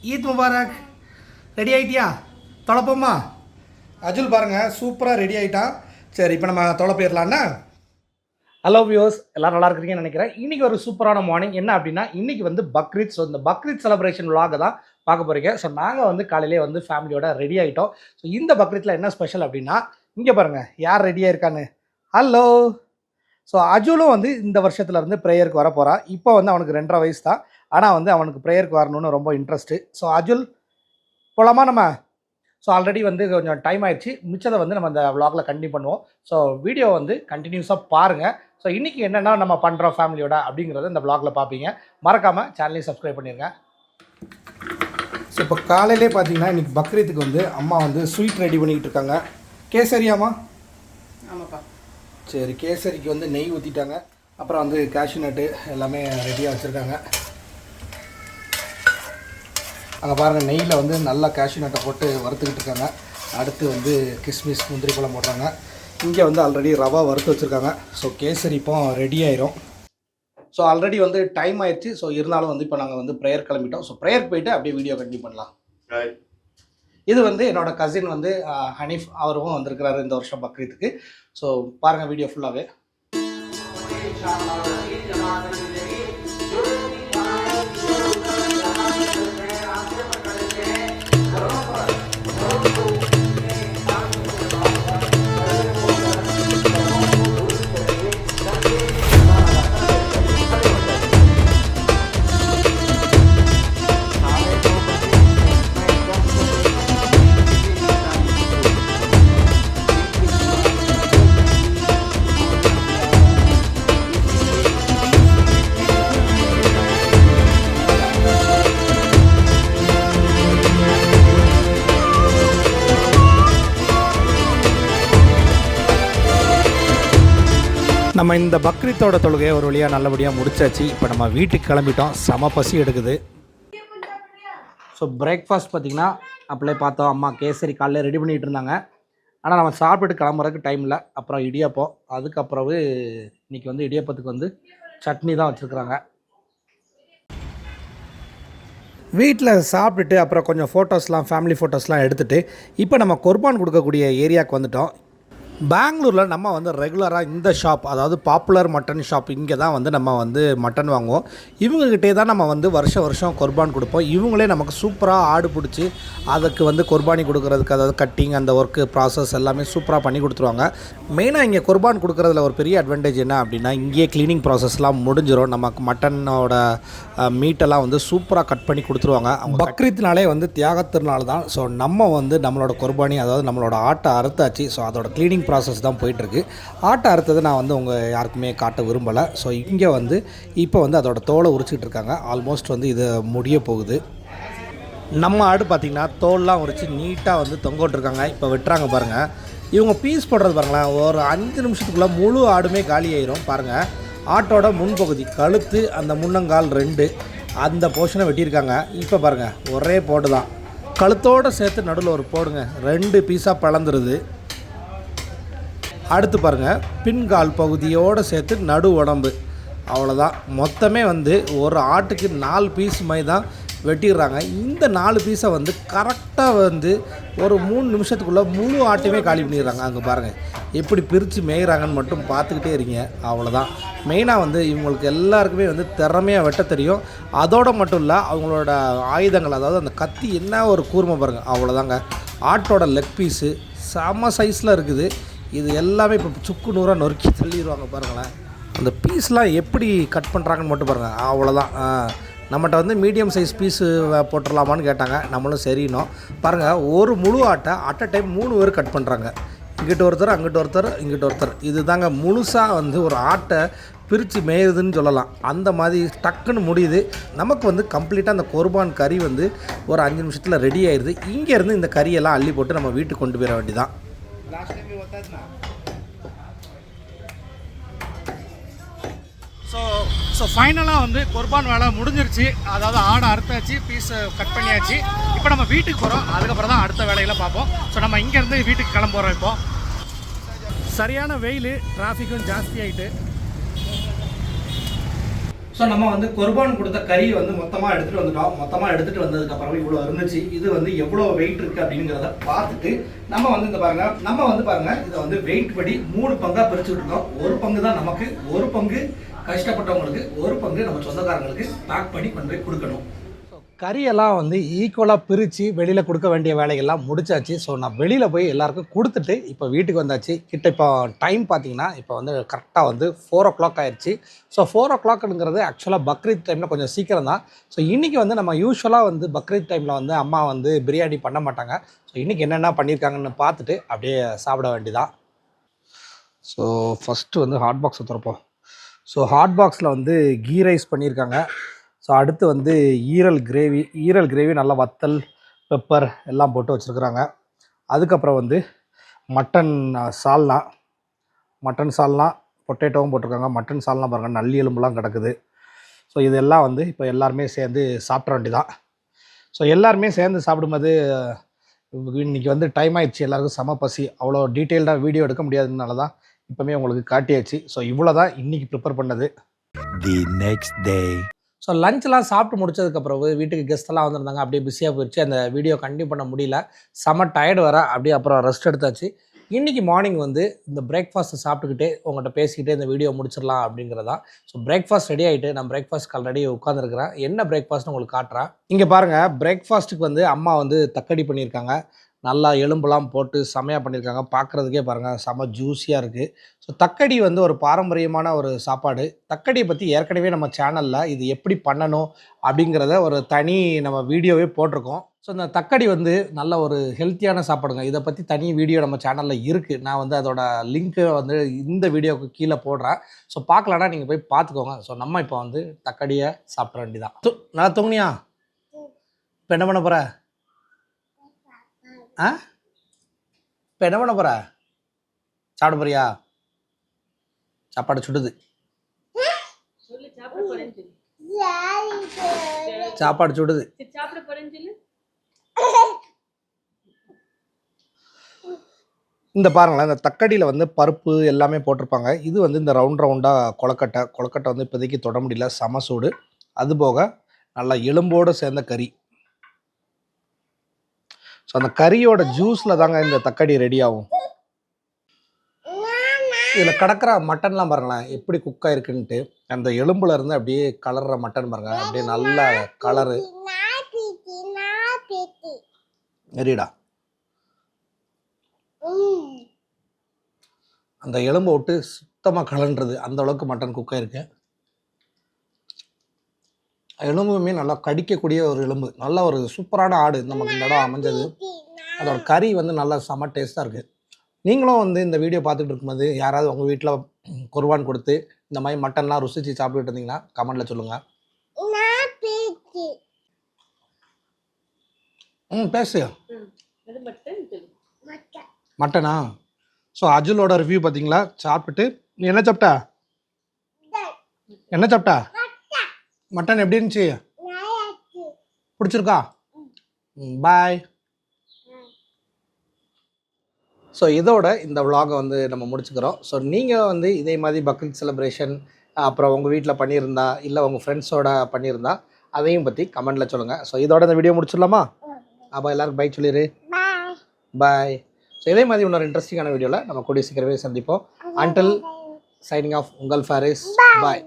Eid Mubarak. Ready ஆகிட்டியா தொலைப்போம்மா அஜுல் பாருங்க சூப்பராக ரெடி ஆகிட்டான் சரி இப்போ நம்ம தொலை போயிடலான்னா ஹலோ வியூஸ் எல்லாம் நல்லா இருக்கிறீங்கன்னு நினைக்கிறேன். இன்றைக்கி ஒரு சூப்பரான மார்னிங் என்ன அப்படின்னா இன்றைக்கி வந்து பக்ரீத். ஸோ இந்த பக்ரீத் செலிப்ரேஷன் vlog தான் பார்க்க போகிறீங்க ஸோ நாங்கள் வந்து காலையிலே வந்து ஃபேமிலியோட ரெடி ஆகிட்டோம் ஸோ இந்த பக்ரீத்தில் என்ன ஸ்பெஷல் அப்படின்னா இங்கே பாருங்கள் யார் ரெடியாக இருக்கான்னு? ஹலோ ஸோ அஜுலும் வந்து இந்த வருஷத்துல இருந்து ப்ரேயருக்கு வர போகிறான் இப்போ வந்து அவனுக்கு ரெண்டரை வயசு தான். ஆனால் வந்து அவனுக்கு ப்ரேயருக்கு வரணும்னு ரொம்ப இன்ட்ரெஸ்ட்டு ஸோ அஜுல் போகலாமா நம்ம? ஸோ ஆல்ரெடி வந்து கொஞ்சம் டைம் ஆயிடுச்சு. மிச்சதை வந்து நம்ம அந்த vlogல கண்டினியூ பண்ணுவோம். ஸோ வீடியோ வந்து கண்டினியூஸாக பாருங்கள் ஸோ இன்றைக்கி என்னென்ன நம்ம பண்ணுறோம் ஃபேமிலியோட அப்படிங்கிறத இந்த vlogல பார்ப்பீங்க மறக்காமல் சேனலையும் சப்ஸ்கிரைப் பண்ணிடுங்க ஸோ இப்போ காலையிலே பார்த்தீங்கன்னா இன்றைக்கி பக்ரீத்துக்கு வந்து அம்மா வந்து ஸ்வீட் ரெடி பண்ணிக்கிட்டு இருக்காங்க. கேசரியாம்மா? ஆமாப்பா. சரி கேசரிக்கு வந்து நெய் ஊற்றிட்டாங்க அப்புறம் வந்து கேஷ்யூ நட்டு எல்லாமே ரெடியாக வச்சுருக்காங்க. அங்கே பாருங்கள் நெய்யில் வந்து நல்லா கேஷ்யூ நட்டை போட்டு வறுத்துக்கிட்டு இருக்காங்க. அடுத்து வந்து கிஸ்மிஸ் முந்திரி பழம் போடுறாங்க. இங்கே வந்து ஆல்ரெடி ரவா வறுத்து வச்சுருக்காங்க. ஸோ கேசரி இப்போ ரெடி ஆயிரும். ஸோ ஆல்ரெடி வந்து டைம் ஆயிடுச்சு. ஸோ இருந்தாலும் வந்து இப்போ நாங்கள் வந்து ப்ரேயர் கிளம்பிட்டோம். ஸோ ப்ரேயர் போயிட்டு அப்படியே வீடியோ கண்டினியூ பண்ணலாம். இது வந்து என்னோட கசின் வந்து ஹனீஃப் அவரும் வந்திருக்கிறாரு இந்த வருஷம் பக்ரீத்துக்கு. ஸோ பாருங்கள் வீடியோ ஃபுல்லாகவே நம்ம இந்த பக்ரீத்தோட தொழுகையை ஒரு வழியாக நல்லபடியாக முடிச்சாச்சு. இப்போ நம்ம வீட்டுக்கு கிளம்பிட்டோம். செம பசி எடுக்குது. ஸோ பிரேக்ஃபாஸ்ட் பார்த்திங்கன்னா அப்படியே பார்த்தோம். அம்மா கேசரி காலையில் ரெடி பண்ணிகிட்டு இருந்தாங்க. ஆனால் நம்ம சாப்பிட்டுட்டு கிளம்புறதுக்கு டைம் இல்லை. அப்புறம் இடியாப்பம். அதுக்கப்புறவு இன்னைக்கு வந்து இடியாப்பத்துக்கு வந்து சட்னி தான் வச்சுருக்குறாங்க. வீட்டில் சாப்பிட்டுட்டு அப்புறம் கொஞ்சம் ஃபோட்டோஸ்லாம் ஃபேமிலி ஃபோட்டோஸ்லாம் எடுத்துகிட்டு இப்போ நம்ம குர்பான் கொடுக்கக்கூடிய ஏரியாவுக்கு வந்துட்டோம். பெங்களூரில் நம்ம வந்து ரெகுலராக இந்த ஷாப் அதாவது பாப்புலர் மட்டன் ஷாப் இங்கே தான் வந்து நம்ம வந்து மட்டன் வாங்குவோம். இவங்ககிட்டே தான் நம்ம வந்து வருஷம் வருஷம் குர்பான் கொடுப்போம். இவங்களே நமக்கு சூப்பராக ஆடு பிடிச்சி அதுக்கு வந்து குர்பானி கொடுக்குறதுக்கு அதாவது கட்டிங் அந்த ஒர்க்கு ப்ராசஸ் எல்லாமே சூப்பராக பண்ணி கொடுத்துருவாங்க. மெயினாக இங்கே குர்பான் கொடுக்குறதுல ஒரு பெரிய அட்வான்டேஜ் என்ன அப்படின்னா இங்கேயே க்ளீனிங் ப்ராசஸ்லாம் முடிஞ்சிடும் நமக்கு மட்டனோட மீட்டெல்லாம் வந்து சூப்பராக கட் பண்ணி கொடுத்துருவாங்க. பக்ரீத்னாலே வந்து தியாக தான். ஸோ நம்ம வந்து நம்மளோட குர்பானி அதாவது நம்மளோட ஆட்டை அறுத்தாச்சு. ஸோ அதோட க்ளீனிங் ப்ராசஸ் தான் போயிட்டுருக்கு. ஆட்டை அறுத்தது நான் வந்து உங்கள் யாருக்குமே காட்ட விரும்பலை. ஸோ இங்கே வந்து இப்போ வந்து அதோட தோலை உரிச்சிக்கிட்டு இருக்காங்க. ஆல்மோஸ்ட் வந்து இது முடிய போகுது. நம்ம ஆடு பார்த்திங்கன்னா தோல்லாம் உரித்து நீட்டாக வந்து தொங்க விட்டுருக்காங்க. இப்போ வெட்டுறாங்க பாருங்கள் இவங்க பீஸ் போடுறது பாருங்களேன். ஒரு அஞ்சு நிமிஷத்துக்குள்ளே முழு ஆடுமே காலி ஆயிரும் பாருங்கள் ஆட்டோட முன்பகுதி கழுத்து அந்த முன்னங்கால் ரெண்டு. அந்த போர்ஷனை வெட்டியிருக்காங்க. இப்போ பாருங்கள் ஒரே போடு தான் கழுத்தோடு சேர்த்து நடுவில் ஒரு போடுங்க. ரெண்டு பீஸாக பிளந்துருது. அடுத்து பாருங்கள் பின்கால் பகுதியோடு சேர்த்து நடு உடம்பு. அவ்வளோதான் மொத்தமே வந்து ஒரு ஆட்டுக்கு நாலு பீஸ் மாதிரி தான் வெட்டிடுறாங்க. இந்த நாலு பீஸை வந்து கரெக்டாக வந்து ஒரு மூணு நிமிஷத்துக்குள்ளே முழு ஆட்டையுமே காலி பண்ணிடுறாங்க. அங்கே பாருங்கள் எப்படி பிரித்து மேய்கிறாங்கன்னு மட்டும் பார்த்துக்கிட்டே இருங்க. அவ்வளோதான் மெயினாக வந்து இவங்களுக்கு எல்லாருக்குமே வந்து திறமையாக வெட்ட தெரியும். அதோடு மட்டும் இல்லை அவங்களோட ஆயுதங்கள் அதாவது அந்த கத்தி என்ன ஒரு கூர்மை பாருங்கள் அவ்வளோதாங்க ஆட்டோட லெக் பீஸு செம சைஸில் இருக்குது. இது எல்லாமே இப்போ சுக்கு நூறாக நொறுக்கி தள்ளிடுவாங்க பாருங்களேன். அந்த பீஸ்லாம் எப்படி கட் பண்ணுறாங்கன்னு மட்டும் பாருங்கள் அவ்வளோதான் நம்மகிட்ட வந்து மீடியம் சைஸ் பீஸு போட்டுடலாமான்னு கேட்டாங்க. நம்மளும் சரினோம் பாருங்கள் ஒரு முழு ஆட்டை அட் அ டைம் மூணு பேர் கட் பண்ணுறாங்க இங்கிட்ட ஒருத்தர் அங்கிட்ட ஒருத்தர் இங்கிட்ட ஒருத்தர். இது தாங்க முழுசாக வந்து ஒரு ஆட்டை பிரித்து மேயுதுன்னு சொல்லலாம். அந்த மாதிரி டக்குன்னு முடியுது. நமக்கு வந்து கம்ப்ளீட்டாக அந்த குர்பான் கறி வந்து ஒரு அஞ்சு நிமிஷத்தில் ரெடி ஆயிடுது இங்கேருந்து இந்த கறியெல்லாம் அள்ளி போட்டு நம்ம வீட்டுக்கு கொண்டு போயிட வேண்டியதான் ஸோ ஸோ ஃபைனலாக வந்து குர்பான் வேலை முடிஞ்சிருச்சு. அதாவது ஆடை அறுத்தாச்சு பீஸ் கட் பண்ணியாச்சு. இப்போ நம்ம வீட்டுக்கு போகிறோம் அதுக்கப்புறம் தான் அடுத்த வேலையில் பார்ப்போம். ஸோ நம்ம இங்கேருந்து வீட்டுக்கு கிளம்புறோம் இப்போ. சரியான வெயில் டிராஃபிக்கும் ஜாஸ்தி ஆகிட்டு ஸோ நம்ம வந்து குர்பான் கொடுத்த கறியை வந்து மொத்தமாக எடுத்துகிட்டு வந்துட்டோம். மொத்தமாக எடுத்துகிட்டு வந்ததுக்கப்புறம் இவ்வளோ இருந்துச்சு. இது வந்து எவ்வளோ வெயிட் இருக்குது அப்படிங்கிறத பார்த்துட்டு நம்ம வந்து இந்த பாருங்க நம்ம வந்து பாருங்க இதை வந்து வெயிட் படி மூணு பங்காக பிரிச்சுட்டு இருக்கோம் ஒரு பங்கு தான் நமக்கு ஒரு பங்கு கஷ்டப்பட்டவங்களுக்கு ஒரு பங்கு நம்ம சொந்தக்காரங்களுக்கு பேக் பண்ணி கொண்டு போய் கொடுக்கணும். கறியெல்லாம் வந்து ஈக்குவலாக பிரித்து வெளியில் கொடுக்க வேண்டிய வேலைகள்லாம் முடிச்சாச்சு. ஸோ நான் வெளியில் போய் எல்லாருக்கும் கொடுத்துட்டு இப்போ வீட்டுக்கு வந்தாச்சு. கிட்ட இப்போ டைம் பார்த்தீங்கன்னா இப்போ வந்து கரெக்டாக வந்து ஃபோர் ஓ கிளாக் ஆயிடுச்சு ஸோ ஃபோர் ஓ கிளாக்ங்கிறது ஆக்சுவலாக பக்ரீத் டைமில் கொஞ்சம் சீக்கிரம் தான் ஸோ இன்றைக்கி வந்து நம்ம யூஸ்வலாக வந்து பக்ரீத் டைமில் வந்து அம்மா வந்து பிரியாணி பண்ண மாட்டாங்க. ஸோ இன்றைக்கி என்னென்ன பண்ணியிருக்காங்கன்னு பார்த்துட்டு அப்படியே சாப்பிட வேண்டியதான் ஸோ ஃபஸ்ட்டு வந்து ஹாட் பாக்ஸ் திறப்போம் ஸோ ஹாட் பாக்ஸில் வந்து கீ ரைஸ் பண்ணியிருக்காங்க ஸோ அடுத்து வந்து ஈரல் கிரேவி ஈரல் கிரேவி நல்லா வத்தல் பெப்பர் எல்லாம் போட்டு வச்சுருக்குறாங்க. அதுக்கப்புறம் வந்து மட்டன் சால்னா மட்டன் சால்னா பொட்டேட்டோவும் போட்டிருக்காங்க. மட்டன் சால்னா பாருங்கள் நல்லி எலும்புலாம் கிடக்குது. ஸோ இதெல்லாம் வந்து இப்போ எல்லாருமே சேர்ந்து சாப்பிட வேண்டிதான் ஸோ எல்லாருமே சேர்ந்து சாப்பிடும்போது இன்றைக்கி இன்னைக்கு வந்து டைம் ஆயிடுச்சு. எல்லாருக்கும் செம பசி. அவ்வளோ டீட்டெயில்டாக வீடியோ எடுக்க முடியாததுனால தான் இப்போமே உங்களுக்கு காட்டியாச்சு. ஸோ இவ்வளோ தான் இன்றைக்கி ப்ரிப்பேர் பண்ணது. தி நெக்ஸ்ட் டே ஸோ லஞ்செலாம் சாப்பிட்டு முடிச்சதுக்கு பிறகு வீட்டுக்கு கெஸ்ட்டெல்லாம் வந்திருந்தாங்க. அப்படியே பிஸியாக போயிடுச்சு அந்த வீடியோ கண்டினியூ பண்ண முடியல. செம டயர்டு வர அப்படியே அப்புறம் ரெஸ்ட் எடுத்தாச்சு. இன்றைக்கி மார்னிங் வந்து இந்த பிரேக்ஃபாஸ்ட்டு சாப்பிட்டுக்கிட்டே உங்கள்கிட்ட பேசிக்கிட்டே இந்த வீடியோ முடிச்சிடலாம் அப்படிங்கிறதா. ஸோ பிரேக்ஃபாஸ்ட் ரெடி ஆகிட்டு நான் பிரேக்ஃபாஸ்ட் ஆல்ரெடி உட்காந்துருக்கிறேன் என்ன பிரேக்ஃபாஸ்ட்னு உங்களுக்கு காட்டுறேன். இங்கே பாருங்கள் பிரேக்ஃபாஸ்ட்டுக்கு வந்து அம்மா வந்து தக்கடி பண்ணியிருக்காங்க. நல்லா எலும்புலாம் போட்டு செமையாக பண்ணியிருக்காங்க. பார்க்குறதுக்கே பாருங்கள் செம ஜூஸியாக இருக்குது ஸோ தக்கடி வந்து ஒரு பாரம்பரியமான ஒரு சாப்பாடு. தக்கடியை பற்றி ஏற்கனவே நம்ம சேனலில் இது எப்படி பண்ணணும் அப்படிங்கிறத ஒரு தனி நம்ம வீடியோவே போட்டிருக்கோம். ஸோ இந்த தக்கடி வந்து நல்ல ஒரு ஹெல்த்தியான சாப்பாடுங்க. இதை பற்றி தனி வீடியோ நம்ம சேனலில் இருக்குது நான் வந்து அதோட லிங்க்கு வந்து இந்த வீடியோவுக்கு கீழே போடுறேன். ஸோ பார்க்கலன்னா நீங்கள் போய் பார்த்துக்கோங்க. ஸோ நம்ம இப்போ வந்து தக்கடியை சாப்பிட வேண்டியதான் நல்லா தூங்குனியா? இப்போ என்ன பண்ண போகிற ஆ? இப்போ என்ன பண்ண போகிற சாப்பிட போறியா? சாப்பாடு சுடுது. சாப்பாடு சுடுது. இந்த பாருங்களேன் இந்த தக்கடியில் வந்து பருப்பு எல்லாமே போட்டிருப்பாங்க. இது வந்து இந்த ரவுண்ட் ரவுண்டாக கொலக்கட்டை கொலக்கட்டை வந்து இப்போதைக்கு தொட முடியல. சம சூடு. அதுபோக நல்லா எலும்போடு சேர்ந்த கறி. ஸோ அந்த கறியோட ஜூஸில் தாங்க இந்த தக்காளி ரெடி ஆகும். இதில் கிடக்கிற மட்டன்லாம் பாருங்களேன் எப்படி குக் ஆயிருக்குன்ட்டு. அந்த எலும்புல இருந்து அப்படியே கலர்ற மட்டன் பாருங்க. அப்படியே நல்ல கலரு. வெறிடா அந்த எலும்பை விட்டு சுத்தமாக கலன்றது அந்த அளவுக்கு மட்டன் குக் ஆயிருக்கு. எலும்புமே நல்லா கடிக்கக்கூடிய ஒரு எலும்பு. நல்ல ஒரு சூப்பரான ஆடு நமக்கு இந்த இடம் அமைஞ்சது. அதோட கறி வந்து நல்லா செம டேஸ்ட்டாக இருக்குது நீங்களும் வந்து இந்த வீடியோ பார்த்துட்டு இருக்கும்போது யாராவது உங்கள் வீட்டில் குர்பான் கொடுத்து இந்த மாதிரி மட்டன்லாம் ருசிச்சு சாப்பிட்டுட்டு இருந்தீங்கன்னா கமெண்ட்டில் சொல்லுங்கள் ம் பேசு. மட்டனா ஸோ அஜுலோட ரிவ்யூ பார்த்தீங்களா? சாப்பிட்டுட்டு நீ என்ன சாப்பிட்டா? என்ன சாப்பிட்டா? மட்டன் எப்படி இருந்துச்சு? பிடிச்சிருக்கா? பாய் ஸோ இதோட இந்த vlog-அ வந்து நம்ம முடிச்சுக்கிறோம். ஸோ நீங்கள் வந்து இதே மாதிரி பக்ரீத் செலிப்ரேஷன் அப்புறம் உங்கள் வீட்டில் பண்ணியிருந்தா இல்லை உங்கள் ஃப்ரெண்ட்ஸோட பண்ணியிருந்தா அதையும் பற்றி கமெண்டில் சொல்லுங்கள் ஸோ இதோட இந்த வீடியோ முடிச்சிடலாமா? அப்போ எல்லாருக்கும் பை சொல்லிடு பாய் ஸோ இதே மாதிரி இன்னொரு இன்ட்ரெஸ்டிங்கான வீடியோவில் நம்ம கூடிய சீக்கிரமே சந்திப்போம். அன்டில் சைனிங் ஆஃப் உங்கள் ஃபாரிஸ் பாய்